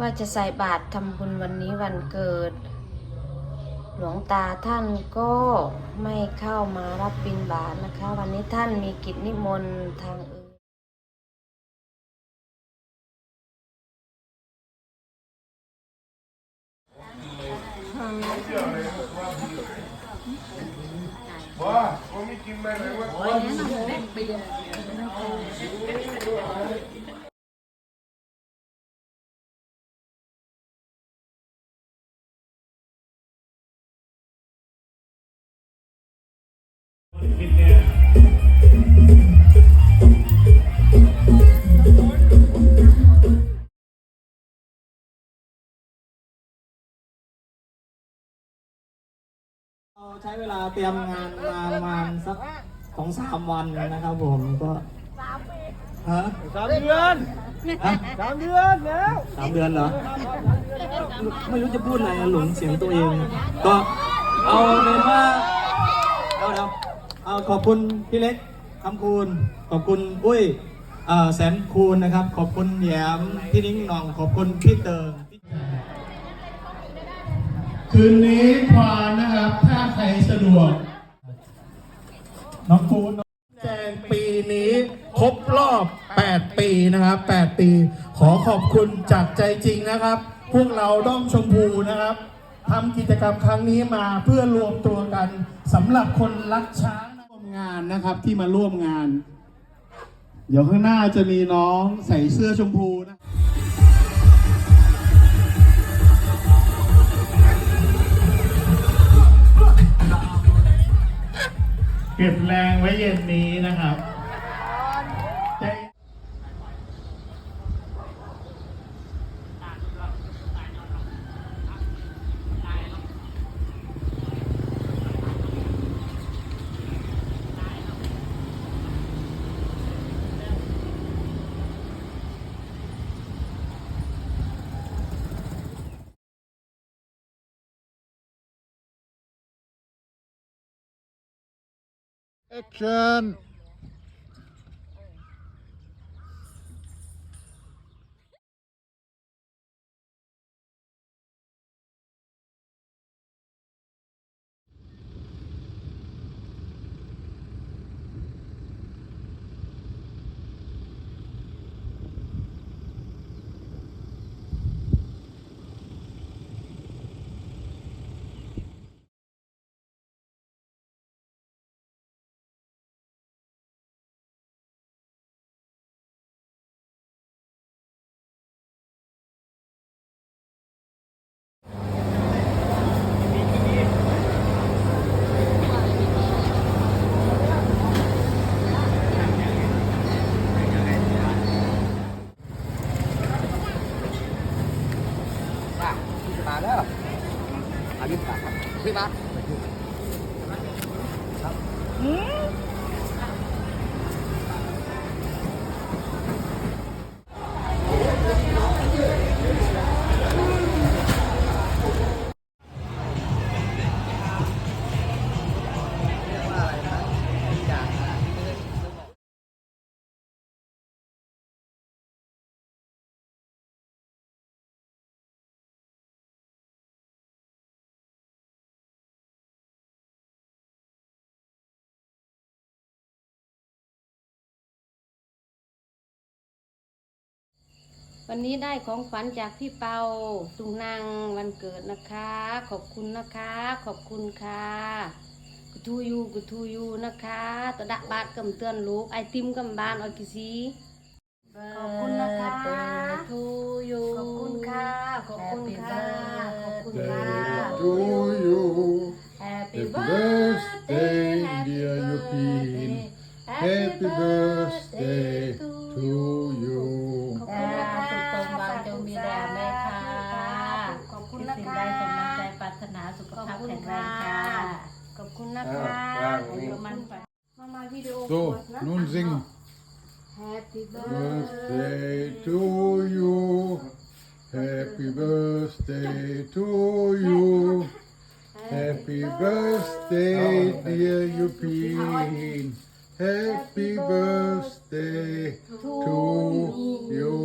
ว่าจะใส่บาตรทำบุญวันนี้วันเกิด หลวงตาท่านก็ไม่เข้ามารับบิณฑบาตนะคะ วันนี้ท่านมีกิจนิมนต์ทางอื่นว่าผมไม่กินไม่เลยว่า เราใช้เวลาเตรียมงานมาประมาณสักสองสามวันนะครับผมก็ฮะสามเดือนฮะสามเดือนแล้วสามเดือนเหรอ ไม่รู้จะพูดอะไรอะหลงเสียงตัวเอง ก็เอาเป็นว่าเอาเดี๋ยวเอา ขอบคุณพี่เล็กคำคูณ ขอบคุณอุ้ยเอ่อแสนคูณนะครับ ขอบคุณแหยมพี่นิ้งหน่อง ขอบคุณพี่เติงคืนนี้ควานนะครับ ถ้าใครสะดวก น้องกูนแจงปีนี้ครบรอบ 8 ปีนะครับ 8 ปี ขอขอบคุณจากใจจริงนะครับ พวกเราด้อมชมพูนะครับทำกิจกรรมครั้งนี้มาเพื่อรวมตัวกันสำหรับคนรักช้างร่วม งานนะครับที่มาร่วมงาน เดี๋ยวข้างหน้าจะมีน้องใส่เสื้อชมพูนะเก็บแรงไว้เย็นนี้นะครับ Action มาแล้วอายุสามครับพี่มา วันนี้ได้ของขวัญจากพี่เปาตุงนางวันเกิดนะคะ ขอบคุณนะคะ ขอบคุณค่ะกุทูยูกุทูยูนะคะตะดะบาทกำเตือนลูกไอติมกำบานออยกิซีขอบคุณนะคะทูยูขอบคุณค่ะขอบคุณค่ะขอบคุณค่ะ to you Happy Happy birthday, นาสุขภาพแข็งแรงค่ะขอบคุณนะคะอ่าขอบคุณมันไปมามาวิดีโอ So กดนะ nun sing Happy birthday to you Happy birthday to you Happy birthday dear Yupin Happy birthday to you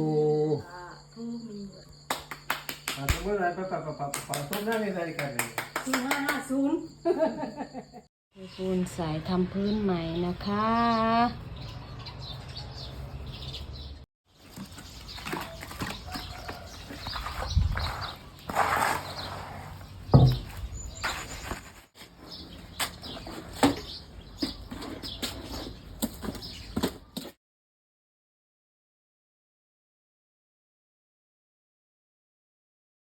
Bueno, para, para, para, para, para, para, para, para, ศูนย์ห้าห้าศูนย์ปูนสายทำพื้นใหม่นะคะ